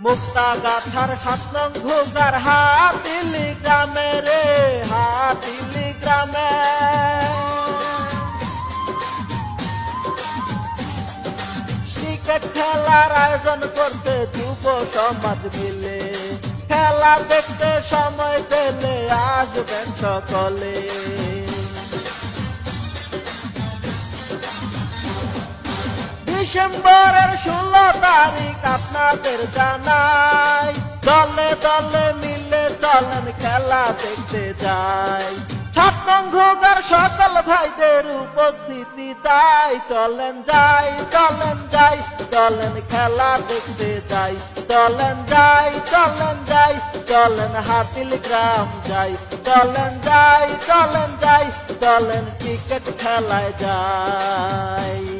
মুক্তা গাথার সাত নং ঘোগার হাতিলি গ্রামে রে হাতিলি গ্রামে ক্রিকেট খেলার আয়োজন করতে যুব সমাজ মিলে, খেলা দেখতে সময় পেলে আসবেন সকলে। ডিসেম্বরের ষোলো তারিখ আপনাদের জানাই। দলে দলে মিলে চলেন খেলা দেখতে যাই। নং সকল ভাইদের উপস্থিতি চাই। চলেন যাই চলেন যাই, চলেন খেলা দেখতে যাই। চলেন যাই চলেন যাই, চলেন হাতিল গ্রাম যাই। চলেন যাই চলেন যাই, চলেন ক্রিকেট খেলায় যাই।